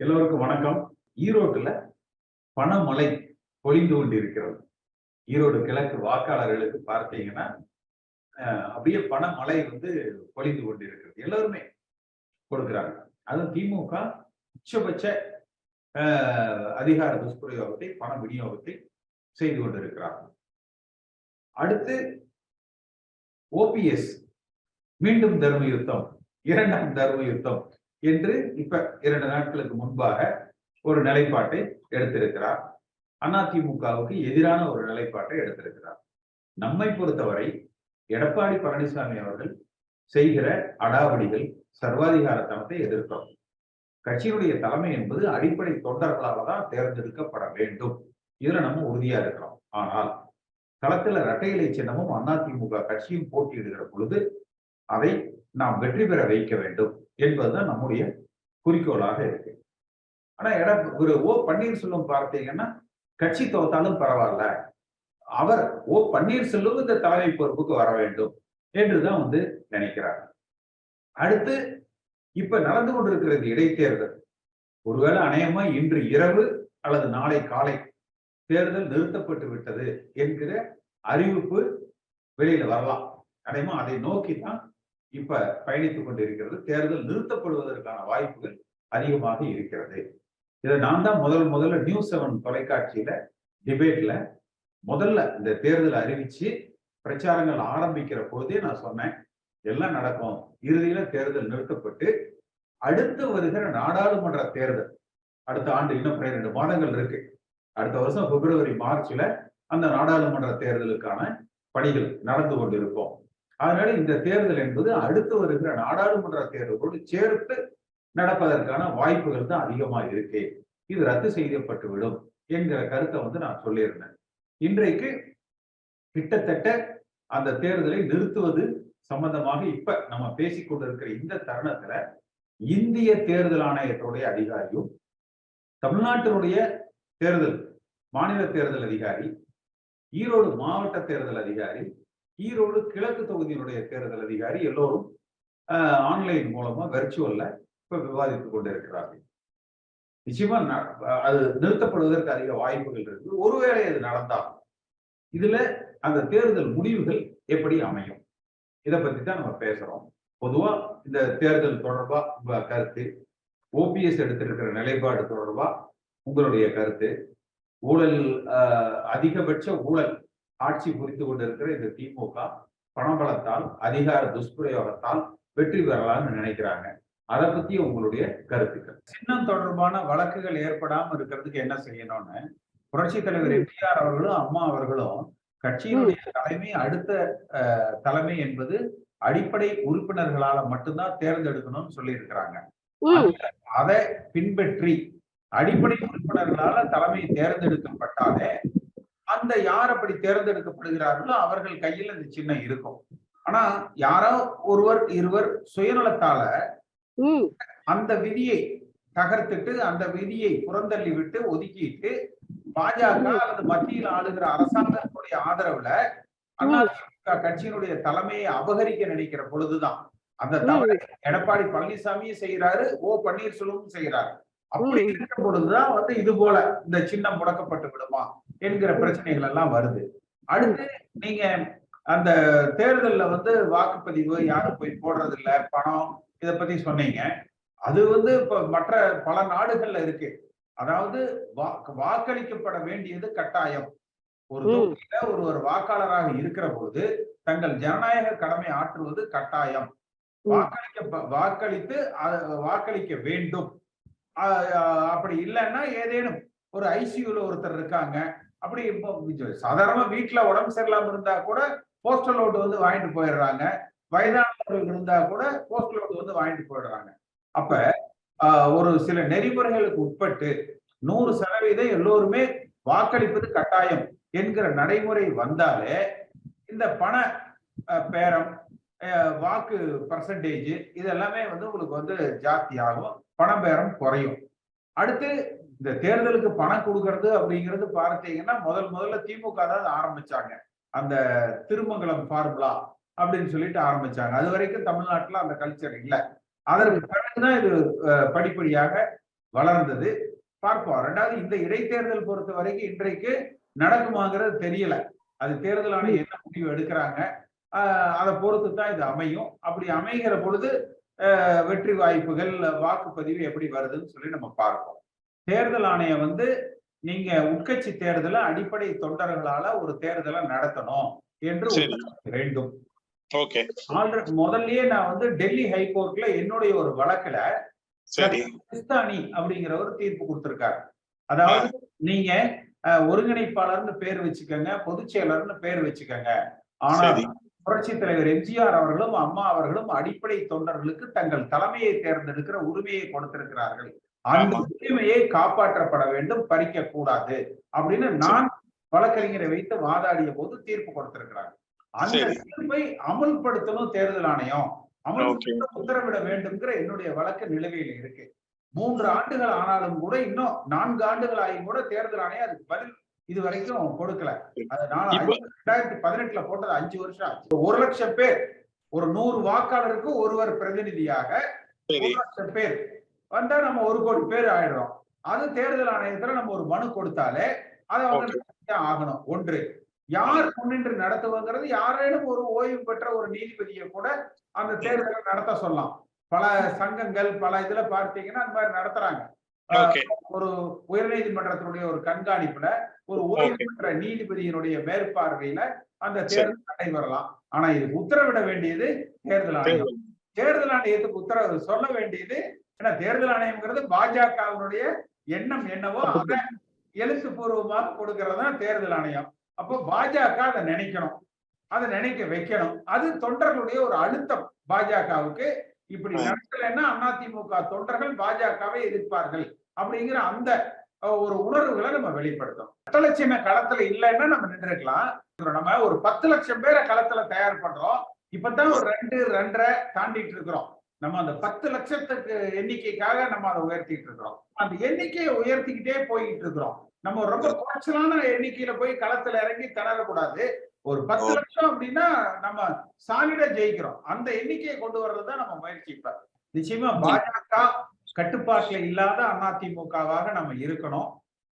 எல்லோருக்கும் வணக்கம். ஈரோட்டுல பணமழை பொழிந்து கொண்டு இருக்கிறது ஈரோடு கிழக்கு வாக்காளர்களுக்கு பார்த்தீங்கன்னா அஹ், அப்படியே பணமழை வந்து பொழிந்து கொண்டு இருக்கிறது எல்லாருமே கொடுக்குறாங்க. அதுவும் திமுக உச்சபட்ச அதிகார துஷ்பிரயோகத்தை பண விநியோகத்தை செய்து கொண்டிருக்கிறார்கள் அடுத்து ஓபிஎஸ் மீண்டும் தர்ம யுத்தம் இரண்டாம் தர்ம யுத்தம் என்று இப்ப இரண்டு நாட்களுக்கு முன்பாக ஒரு நிலைப்பாட்டை எடுத்திருக்கிறார். அதிமுகவுக்கு எதிரான ஒரு நிலைப்பாட்டை எடுத்திருக்கிறார். நம்மை பொறுத்தவரை எடப்பாடி பழனிசாமி அவர்கள் செய்கிற அடாவடிகள் சர்வாதிகாரத்தனத்தை எதிர்க்கிறோம் கட்சியினுடைய தலைமை என்பது அடிப்படை தொண்டர்களால தான் தேர்ந்தெடுக்கப்பட வேண்டும். இதுல நம்ம உறுதியா இருக்கிறோம். ஆனால் களத்துல இரட்டை இலை சின்னமும் அதிமுக கட்சியும் போட்டியிடுகிற பொழுது அதை நாம் வெற்றி பெற வைக்க வேண்டும். என்பதுதான் நம்முடைய குறிக்கோளாக இருக்கு. ஆனா எட ஒரு ஓ பன்னீர்செல்வம் பார்த்தீங்கன்னா கட்சி தோத்தாலும் பரவாயில்ல. அவர் ஓ பன்னீர்செல்வம் இந்த தலைமை பொறுப்புக்கு வர வேண்டும் என்றுதான் வந்து நினைக்கிறார். அடுத்து இப்ப நடந்து கொண்டிருக்கிறது இடைத்தேர்தல். ஒருவேளை அநேகமா இன்று இரவு அல்லது நாளை காலை தேர்தல் நிறுத்தப்பட்டு விட்டது என்கிற அறிவிப்பு வெளியில வரலாம். அநேகமா அதை நோக்கி தான் இப்ப பயணித்துக் கொண்டிருக்கிறது. தேர்தல் நிறுத்தப்படுவதற்கான வாய்ப்புகள் அதிகமாக இருக்கிறது. இதை நான் தான் முதல் முதல்ல நியூஸ் செவன் தொலைக்காட்சியில டிபேட்ல முதல்ல இந்த தேர்தல் அறிவிச்சு பிரச்சாரங்கள் ஆரம்பிக்கிற போதே நான் சொன்னேன் எல்லாம் நடக்கும். இறுதியில தேர்தல் நிறுத்தப்பட்டு அடுத்து வருகிற நாடாளுமன்ற தேர்தல் அடுத்த ஆண்டு இன்னும் பன்னிரெண்டு மாதங்கள் இருக்கு. அடுத்த வருஷம் பிப்ரவரி மார்ச்ல அந்த நாடாளுமன்ற தேர்தலுக்கான பணிகள் நடந்து கொண்டிருக்கும். அதனால இந்த தேர்தல் என்பது அடுத்து வருகிற நாடாளுமன்ற தேர்தலோடு சேர்த்து நடப்பதற்கான வாய்ப்புகள் தான் அதிகமா இருக்கு. இது ரத்து செய்யப்பட்டுவிடும் என்கிற கருத்தை வந்து நான் சொல்லியிருந்தேன். இன்றைக்கு கிட்டத்தட்ட அந்த தேர்தலை நிறுத்துவது சம்பந்தமாக இப்ப நம்ம பேசிக்கொண்டிருக்கிற இந்த தருணத்துல இந்திய தேர்தல் ஆணையத்துடைய அதிகாரியும் தமிழ்நாட்டினுடைய தேர்தல் மாநில தேர்தல் அதிகாரி ஈரோடு மாவட்ட தேர்தல் அதிகாரி ஈரோடு கிழக்கு தொகுதியினுடைய தேர்தல் அதிகாரி எல்லோரும் ஆன்லைன் மூலமா வெர்ச்சுவல்ல இப்ப விவாதித்துக் கொண்டிருக்கிறார்கள். நிச்சயமா ந- அது நிறுத்தப்படுவதற்கு அதிக வாய்ப்புகள் இருக்கு. ஒருவேளை அது நடந்தால் இதுல அந்த தேர்தல் முடிவுகள் எப்படி அமையும்? இதை பத்தி தான் நம்ம பேசுறோம். பொதுவா இந்த தேர்தல் தொடர்பா உங்க கருத்து? ஓபிஎஸ் எடுத்திருக்கிற நிலைப்பாடு தொடர்பா? உங்களுடைய கருத்து? ஊழல் அதிகபட்ச ஊழல் ஆட்சி புரிந்து கொண்டிருக்கிற இந்த திமுக பணபலத்தால் அதிகார துஷ்பிரயோகத்தால் வெற்றி பெறலாம்னு நினைக்கிறாங்க. அதை பத்தி உங்களுடைய கருத்துக்கள். சின்னம் தொடர்பான வழக்குகள் ஏற்படாம இருக்கிறதுக்கு என்ன செய்யணும்னு புரட்சி தலைவர் எம்ஜிஆர் அவர்களும் அம்மா அவர்களும் கட்சியினுடைய தலைமை அடுத்த தலைமை என்பது அடிப்படை உறுப்பினர்களால மட்டும்தான் தேர்ந்தெடுக்கணும்னு சொல்லி இருக்கிறாங்க அதை பின்பற்றி அடிப்படை உறுப்பினர்களால தலைமை தேர்ந்தெடுக்கப்பட்டாலே அந்த யார் அப்படி தேர்ந்தெடுக்கப்படுகிறார்களோ அவர்கள் கையில் அந்த சின்னம் இருக்கும். ஆனா யாரோ ஒருவர் இருவர் சுயநலத்தால அந்த விதியை தகர்த்துட்டு அந்த விதியை புறந்தள்ளி விட்டு ஒதுக்கிட்டு பாஜக அல்லது மத்தியில் ஆளுகிற அரசாங்கத்துடைய ஆதரவுல அதிமுக கட்சியினுடைய தலைமையை அபகரிக்க நினைக்கிற பொழுதுதான். அந்த தவறை எடப்பாடி பழனிசாமியும் செய்யறாரு ஓ பன்னீர்செல்வமும் செய்யறாரு அப்படி. இருக்கிற பொழுதுதான் வந்து இது போல இந்த சின்னம் முடக்கப்பட்டு விடுமா? என்கிற பிரச்சனைகள் எல்லாம் வருது. அடுத்து நீங்க அந்த தேர்தல்ல வந்து வாக்குப்பதிவு யாரும் போய் போடுறது இல்ல பணம் இத பத்தி சொன்னீங்க. அது வந்து இப்ப மற்ற பல நாடுகள்ல இருக்கு. அதாவது வா- வாக்களிக்கப்பட வேண்டியது கட்டாயம். ஒரு. தொகுதியில ஒருவர் வாக்காளராக இருக்கிற பொழுது தங்கள் ஜனநாயக கடமை ஆற்றுவது கட்டாயம். வாக்களிக்க வாக்களித்து வாக்களிக்க வேண்டும். அப்படி இல்லைன்னா ஏதேனும் ஒரு ஐசியூல ஒருத்தர் இருக்காங்க. அப்படி இப்போ சாதாரண வீட்டுல உடம்பு சரியில்லாம இருந்தா கூட போஸ்டல் ஓட்டு வந்து வாங்கிட்டு போயிடுறாங்க. வயதானவர்கள் இருந்தா கூட போஸ்டல் ஓட்டு வந்து வாங்கிட்டு போயிடுறாங்க. அப்ப ஒரு சில நெறிமுறைகளுக்கு உட்பட்டு நூறு சதவீதம் எல்லோருமே வாக்களிப்பது கட்டாயம் என்கிற நடைமுறை வந்தாலே இந்த பண பேரம் வாக்கு பர்சன்டேஜ் இது எல்லாமே வந்து உங்களுக்கு வந்து ஜாஸ்தி ஆகும் பணம் பேரம் குறையும். அடுத்து இந்த தேர்தலுக்கு பணம் கொடுக்கறது அப்படிங்கிறது பார்த்தீங்கன்னா முதல் முதல்ல திமுக தான் ஆரம்பிச்சாங்க. அந்த திருமங்கலம் ஃபார்முலா அப்படின்னு சொல்லிட்டு ஆரம்பிச்சாங்க. அது வரைக்கும் தமிழ்நாட்டுல அந்த கல்ச்சர் இல்லை. அதற்கு பிறகுதான் இது படிப்படியாக வளர்ந்தது. பார்ப்போம். ரெண்டாவது இந்த இடைத்தேர்தல் பொறுத்த வரைக்கும் இன்றைக்கு நடக்குமாங்கிறது தெரியல. அது தேர்தல் ஆணையம் என்ன முடிவு எடுக்கிறாங்க அதை பொறுத்து தான் இது அமையும். அப்படி அமைகிற பொழுது வெற்றி வாய்ப்புகள் வாக்குப்பதிவு எப்படி வருதுன்னு சொல்லி நம்ம பார்ப்போம். தேர்தல் ஆணையம் வந்து நீங்க உட்கட்சி தேர்தலை அடிப்படை தொண்டர்களால ஒரு தேர்தலை நடத்தணும் என்று வேண்டும். முதல்லயே நான் வந்து டெல்லி ஹைகோர்ட்ல என்னுடைய ஒரு வழக்குல கிறிஸ்தானி அப்படிங்கிற ஒரு தீர்ப்பு கொடுத்திருக்காரு. அதாவது நீங்க ஒருங்கிணைப்பாளர்னு பேர் வச்சுக்கோங்க பொதுச் செயலர்னு பேர் வச்சுக்கோங்க. ஆனால் சரி. புரட்சி தலைவர் எம்ஜிஆர் அவர்களும் அம்மா அவர்களும் அடிப்படை தொண்டர்களுக்கு தங்கள் தலைமையை தேர்ந்தெடுக்கிற உரிமையை கொடுத்திருக்கிறார்கள். அந்த. உரிமையை காப்பாற்றப்பட வேண்டும் பறிக்க கூடாது அப்படின்னு நான் வழக்கறிஞரை வைத்து வாதாடிய போது தீர்ப்பு கொடுத்திருக்கிறாங்க. அந்த. தீர்ப்பை அமல்படுத்தணும் தேர்தல் ஆணையம். அமல் ஓகே. உத்தரவிட வேண்டும்ங்கிற என்னுடைய வழக்கு நிலுவையில் இருக்கு. மூன்று ஆண்டுகள் ஆனாலும் கூட இன்னும் நான்கு ஆண்டுகள் ஆகியும் கூட தேர்தல் ஆணையம் அதுக்கு பதில் இது வரைக்கும் கொடுக்கல அது நான் ரெண்டாயிரத்தி பதினெட்டுல போட்டது அஞ்சு வருஷம் ஆச்சு. ஒரு லட்சம் பேர் ஒரு நூறு வாக்காளருக்கு ஒருவர் பிரதிநிதியாக ஒரு லட்சம் பேர் வந்தா நம்ம ஒரு கோடி பேர் ஆயிடுறோம். அது தேர்தல் ஆணையத்துல நம்ம ஒரு மனு கொடுத்தாலே அதை அவங்க ஆகணும். ஒன்று யார் முன்னின்று நடத்துவங்கிறது யாரேனும் ஒரு ஓய்வு பெற்ற ஒரு நீதிபதியை கூட அந்த தேர்தலை நடத்த சொல்லலாம். பல சங்கங்கள் பல இதுல பார்த்தீங்கன்னா அந்த மாதிரி நடத்துறாங்க. ஒரு உயர்நீதிமன்றத்தினுடைய ஒரு கண்காணிப்புல ஒரு ஓய்வு பெற்ற நீதிபதியினுடைய மேற்பார்வையில அந்த தேர்தல் நடைபெறலாம். ஆனா இதுக்கு உத்தரவிட வேண்டியது தேர்தல் ஆணையம். தேர்தல் ஆணையத்துக்கு உத்தரவு சொல்ல வேண்டியது ஏன்னா தேர்தல் ஆணையம்ங்கிறது பாஜகவினுடைய எண்ணம் என்னவோ அதை எழுத்துப்பூர்வமாக கொடுக்கிறது தான் தேர்தல் ஆணையம். அப்போ பாஜக அதை நினைக்கணும். அதை நினைக்க வைக்கணும். அது தொண்டர்களுடைய ஒரு அழுத்தம் பாஜகவுக்கு. இப்படி. நடக்கலைன்னா அதிமுக தொண்டர்கள் பாஜகவை எதிர்ப்பார்கள் அப்படிங்கிற அந்த ஒரு உணர்வுகளை நம்ம வெளிப்படுத்தணும். கட்டளை சின்ன களத்துல இல்லைன்னா நம்ம நின்றுக்கலாம் நம்ம ஒரு பத்து லட்சம் பேரை களத்துல தயார் பண்றோம். இப்பதான் ஒரு ரெண்டு ரெண்டரை தாண்டிட்டு இருக்கிறோம். நம்ம அந்த பத்து லட்சத்துக்கு எண்ணிக்கைக்காக நம்ம அதை உயர்த்திட்டு இருக்கிறோம். அந்த எண்ணிக்கையை உயர்த்திக்கிட்டே போய்கிட்டு இருக்கிறோம். நம்ம ரொம்ப குறைச்சலான எண்ணிக்கையில போய் களத்துல இறங்கி திணறக்கூடாது. ஒரு பத்து. லட்சம் அப்படின்னா நம்ம சாலிடா ஜெயிக்கிறோம். அந்த எண்ணிக்கையை கொண்டு வர்றதுதான் நம்ம முயற்சி இப்ப. நிச்சயமா பாஜக கட்டுப்பாட்டுல இல்லாத அதிமுகவாக நம்ம இருக்கணும்.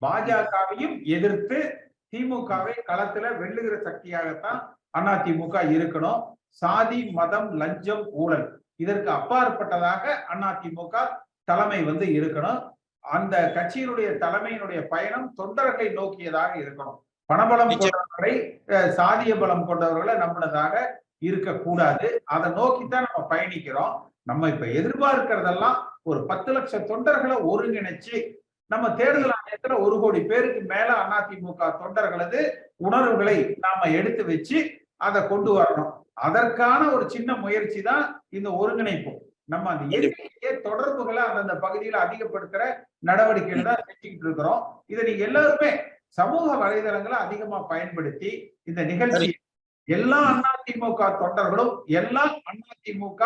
பாஜகவையும் எதிர்த்து திமுகவை களத்துல வெல்லுகிற சக்தியாகத்தான் அதிமுக இருக்கணும். சாதி மதம் லஞ்சம் ஊழல். இதற்கு அப்பாற்பட்டதாக அதிமுக தலைமை வந்து இருக்கணும். அந்த கட்சியினுடைய தலைமையினுடைய பயணம் தொண்டர்களை நோக்கியதாக இருக்கணும். பணபலம். கொண்டவர்களை சாதிய பலம் கொண்டவர்களை நம்மளதாக இருக்கக்கூடாது. அதை நோக்கித்தான் நம்ம பயணிக்கிறோம். நம்ம இப்ப எதிர்பார்க்கிறதெல்லாம் ஒரு பத்து லட்சம் தொண்டர்களை ஒருங்கிணைச்சு நம்ம தேர்தல் ஆணையத்துல ஒரு கோடி பேருக்கு மேல அதிமுக தொண்டர்களது உணர்வுகளை நாம எடுத்து வச்சு அதை கொண்டு வரணும். அதற்கான ஒரு சின்ன முயற்சி தான் இந்த ஒருங்கிணைப்பு. நம்ம அந்த எண்ணிக்கையை தொடர்புகளை அந்தந்த பகுதியில அதிகப்படுத்துற நடவடிக்கைகள் தான் செஞ்சுக்கிட்டு இருக்கிறோம். இதை நீங்க எல்லாருமே சமூக வலைதளங்களை அதிகமா பயன்படுத்தி இந்த நிகழ்ச்சி எல்லா அதிமுக தொண்டர்களும் எல்லா அதிமுக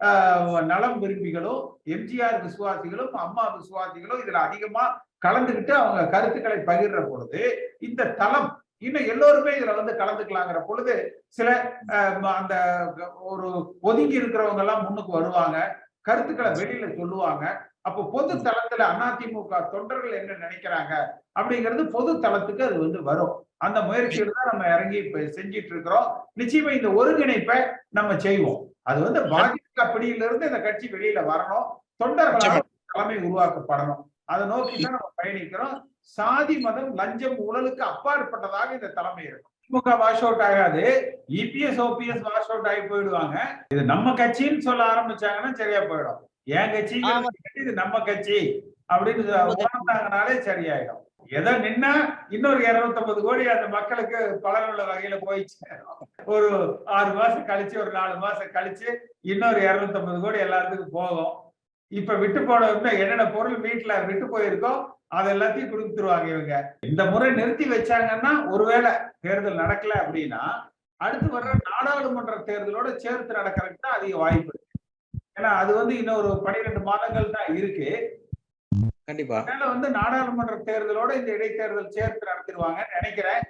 ஆஹ், நலம் விரும்பிகளும் எம்ஜிஆர் விசுவாசிகளும் அம்மா விசுவாசிகளும் இதுல அதிகமா கலந்துகிட்டு அவங்க கருத்துக்களை பகிர்ற பொழுது இந்த தளம் இன்னும் எல்லோருமே இதுல வந்து கலந்துக்கலாங்கிற பொழுது சில அந்த ஒரு ஒதுங்கி இருக்கிறவங்க எல்லாம் முன்னுக்கு வருவாங்க. கருத்துக்களை வெளியில சொல்லுவாங்க. அப்போ பொது தளத்துல அதிமுக தொண்டர்கள் என்ன நினைக்கிறாங்க அப்படிங்கிறது பொது தளத்துக்கு அது வந்து வரும். அந்த முயற்சியில தான் நம்ம இறங்கி இப்ப செஞ்சிட்டு இருக்கிறோம். நிச்சயமா இந்த ஒருங்கிணைப்பை நம்ம செய்வோம். அது வந்து பாஜக பிடியிலிருந்து இந்த கட்சி வெளியில வரணும். தொண்டர்களால் தலைமை உருவாக்கப்படணும். அதை நோக்கி தான் நம்ம பயணிக்கிறோம். சாதி மதம் லஞ்சம் ஊழலுக்கு அப்பாற்பட்டதாக இந்த தலைமை இருக்கும். திமுக வாஷ் அவுட் ஆகாது. இபிஎஸ் ஓபிஎஸ் வாஷ் அவுட் ஆகி போயிடுவாங்க. இது நம்ம கட்சின்னு சொல்ல ஆரம்பிச்சாங்கன்னா சரியா போயிடும். என் கட்சி. இது நம்ம கட்சி அப்படின்னு உணர்ந்தாங்கனாலே சரியாயிடும். எதை நின்னா இன்னொரு இருநூத்தம்பது கோடி அந்த மக்களுக்கு பலனுள்ள வகையில போயிடுச்சு. ஒரு ஆறு மாசம் கழிச்சு ஒரு நாலு மாசம் கழிச்சு இன்னொரு இருநூத்தம்பது கோடி எல்லாத்துக்கும் போகும். இப்ப விட்டு போன இன்னும் என்னென்ன பொருள் வீட்டுல விட்டு போயிருக்கோ அது எல்லாத்தையும் கொடுத்துருவாங்க இவங்க. இந்த முறை நிறுத்தி வச்சாங்கன்னா ஒருவேளை தேர்தல் நடக்கல அப்படின்னா அடுத்து வர்ற நாடாளுமன்ற தேர்தலோட சேர்த்து நடக்கிறதுக்கு தான் அதிக வாய்ப்பு இருக்கு. ஏன்னா அது வந்து இன்னும் ஒரு பனிரெண்டு மாதங்கள் தான் இருக்கு. கண்டிப்பா. அதனால வந்து நாடாளுமன்ற தேர்தலோட இந்த இடைத்தேர்தல் சேர்த்து நடத்திடுவாங்கன்னு நினைக்கிறேன்.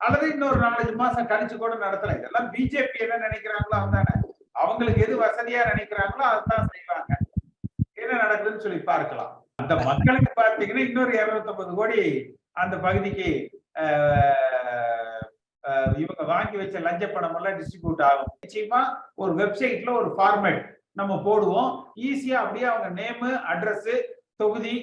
அல்லது இன்னொரு நாலஞ்சு மாசம் கழிச்சு கூட நடத்தலாம். இதெல்லாம் பிஜேபி என்ன நினைக்கிறாங்களோ அதுதானே அவங்களுக்கு எது வசதியா நினைக்கிறாங்களோ அதுதான் செய்வாங்க. என்ன நடக்குதுன்னு சொல்லி பார்க்கலாம். அந்த மக்களுக்கு பார்த்தீங்கன்னா இன்னொரு இருநூத்தி கோடி அந்த பகுதிக்கு ஆஹ், இவங்க வாங்கி வச்ச லஞ்ச பணம் எல்லாம் டிஸ்ட்ரிபியூட் ஆகும். நிச்சயமா ஒரு வெப்சைட்ல ஒரு ஃபார்மேட் நம்ம போடுவோம். ஈஸியா அப்படியே அவங்க நேமு அட்ரஸ் தொகுதி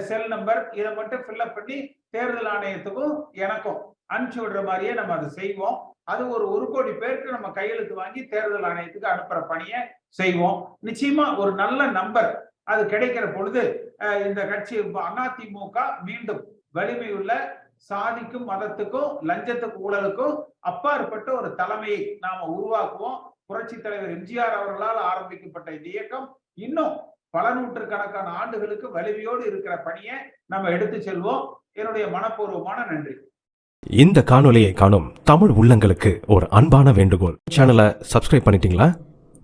செல் நம்பர் இதை மட்டும் ஃபில்அப் பண்ணி தேர்தல் ஆணையத்துக்கும் எனக்கும் அனுப்பிச்சு விடுற மாதிரியே நம்ம அதை செய்வோம். அது ஒரு ஒரு கோடி பேருக்கு நம்ம கையெழுத்து வாங்கி தேர்தல் ஆணையத்துக்கு அனுப்புற பணியை செய்வோம். நிச்சயமா ஒரு நல்ல நம்பர் அது கிடைக்கிற பொழுது இந்த கட்சி அதிமுக மீண்டும் வலிமையுள்ள சாதிக்கும் மதத்துக்கும் லஞ்சத்துக்கும் ஊழலுக்கும் அப்பாற்பட்ட ஒரு தலைமையை நாம உருவாக்குவோம் புரட்சி தலைவர் எம்ஜிஆர் அவர்களால் ஆரம்பிக்கப்பட்ட இந்த இயக்கம் இன்னும் பல நூற்றுக்கணக்கான ஆண்டுகளுக்கு வலிமையோடு இருக்கிற பணியை நம்ம எடுத்து செல்வோம் என்னுடைய மனப்பூர்வமான நன்றி இந்த காணொலியை காணும் தமிழ் உள்ளங்களுக்கு ஒரு அன்பான வேண்டுகோள் சேனலை சப்ஸ்கிரைப் பண்ணிட்டீங்களா